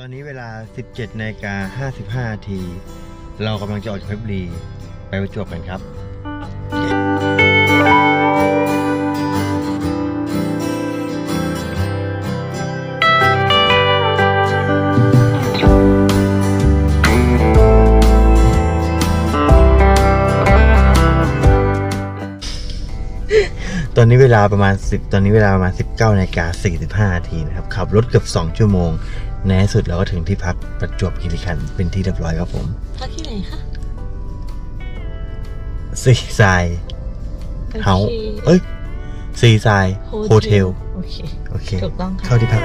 ตอนนี้เวลา 17นาฬิกา55นาที เรากำลังจะออกจากเพชรบุรีไปประจวบกันครับ ตอนนี้เวลาประมาณ 10 ตอนนี้เวลาประมาณ 19นาฬิกา45นาทีนะครับ ขับรถเกือบ 2 ชั่วโมง ในที่สุดเราก็ถึงที่พักประจวบคีรีขันธ์เป็นที่เรียบร้อยครับผมพักที่ไหนคะซีไซเฮาโอคเอ้ยซีไซโฮเทล โอเค โอเค ถูกต้องค่ะ เข้าที่พัก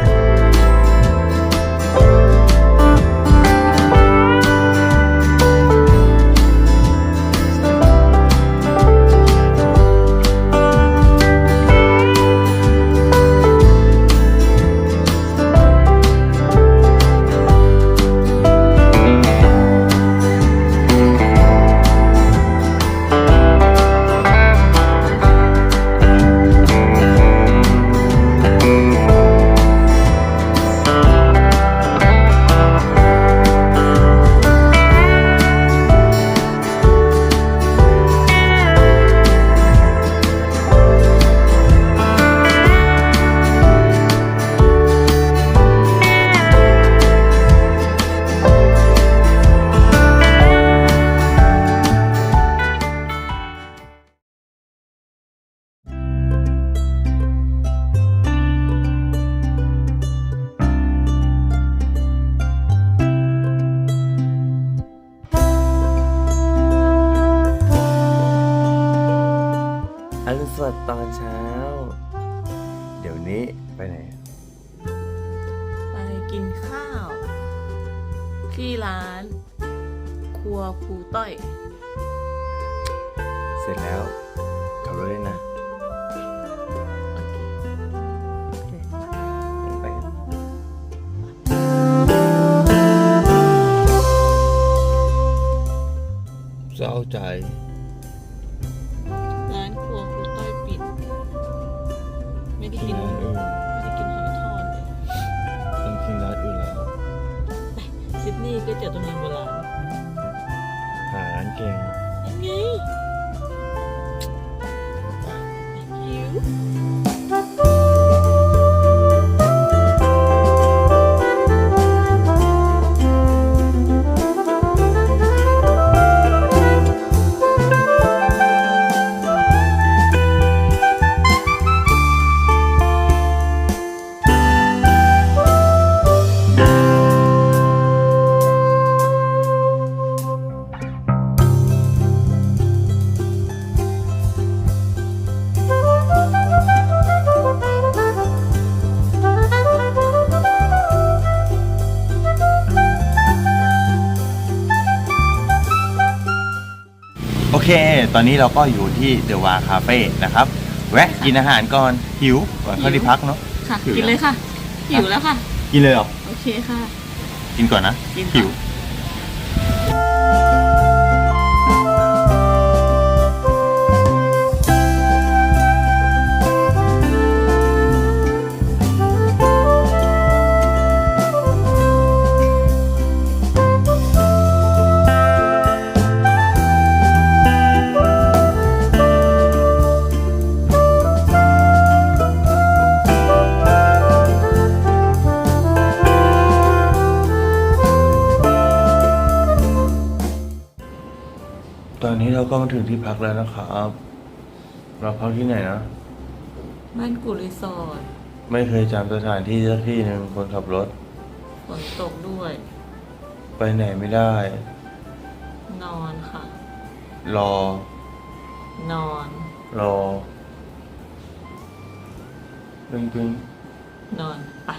ไปไหน ไปกินข้าว ที่ร้าน ครัวครูต้อย เสร็จแล้วขับรถเลยนะ โอเค ไปเศร้าใจ เค ตอนนี้เราก็อยู่ที่เดวาคาเฟ่นะครับ แวะกินอาหารก่อนหิวก่อนเข้าที่พักเนาะ ค่ะ หิวกินเลยค่ะ หิวแล้วค่ะ กินเลยเหรอ โอเคค่ะ กินก่อนนะ กินก่อน หิว ก็มาถึงที่พักแล้วนะครับเราพักที่ไหนนะ บ้านกูรีสอร์ทไม่เคยจำสถานที่สักที่หนึ่งคนขับรถ ฝนตกด้วย ไปไหนไม่ได้ นอนค่ะ รอ นอน รอตึงตึงนอน ไป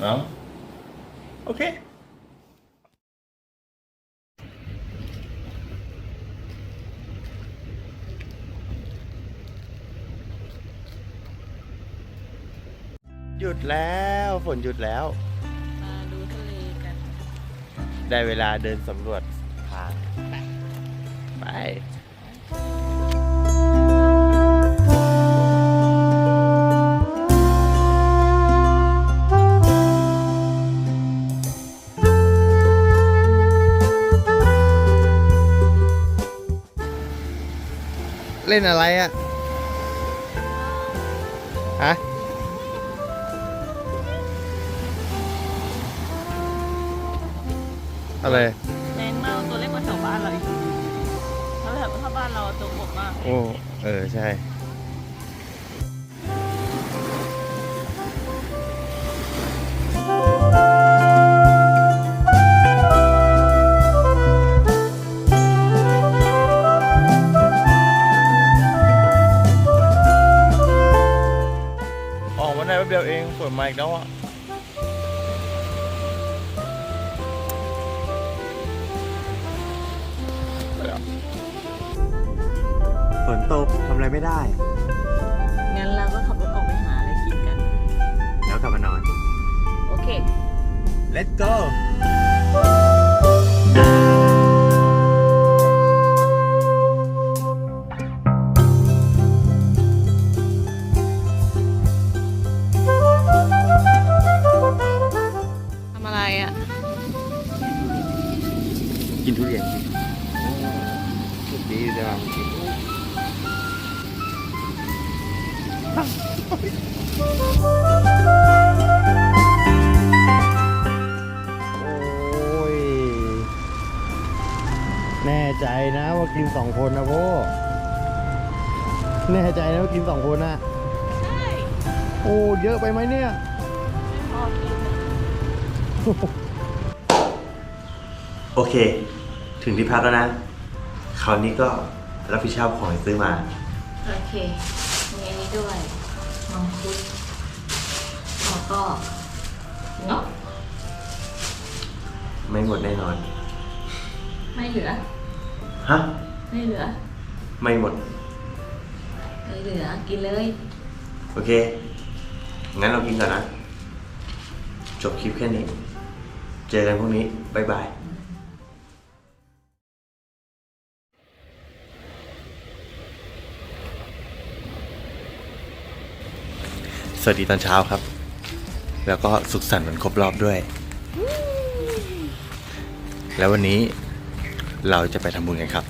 เอ้าโอเค หยุดแล้วฝนหยุดแล้ว มาดูทะเลกันได้เวลาเดินสำรวจทางไป เล่นอะไรอะ่ะฮะ อะไรแมงเม่าตัวเล็กกว่าแถวบ้านเราอีกถ้าแถวถ้าบ้านเราตัวบกมากโอ้เออใช่ออกมาได้แป๊บเดียวเองฝนมาอีกแล้วอะ ฝนตกทำอะไรไม่ได้ งั้นเราก็ขับรถออกไปหาอะไรกินกัน แล้วกลับมานอน โอเค let's go ว่ากินสองคนนะพ่อแน่ใจนะว่ากินสองคนนะใช่โอ้เยอะไปไหมเนี่ยไม่พอกินโอเค ถึงที่พักแล้วนะ คราวนี้ก็รับผิดชอบของที่ซื้อมา โอเค มีอันนี้ด้วย มังคุดแล้วก็เงาะไม่หมดแน่นอน ไม่เหลือ ฮะ ไม่เหลือ ไม่หมด ไม่เหลือ กินเลย โอเค งั้นเรากินก่อนนะ จบคลิปแค่นี้ เจอกันพรุ่งนี้ บ๊ายบายสวัสดีตอนเช้าครับ แล้วก็สุขสันต์วันครบรอบด้วย แล้ววันนี้ เราจะไปทำบุญกันครับ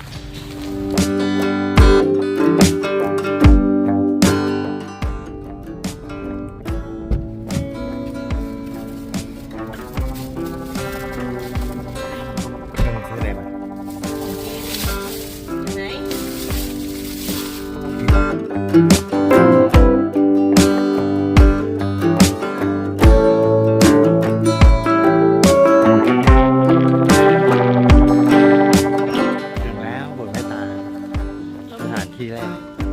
สถ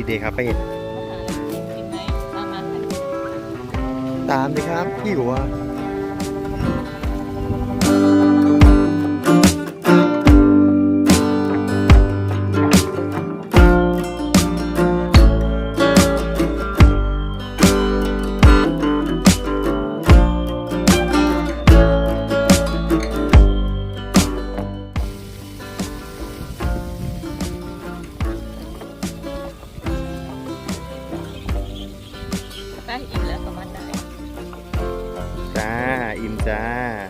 ดีเดย์คาเฟ่มาหาอะไรกินไหมตามมาตามสิครับหิว จ้าปิดคลิป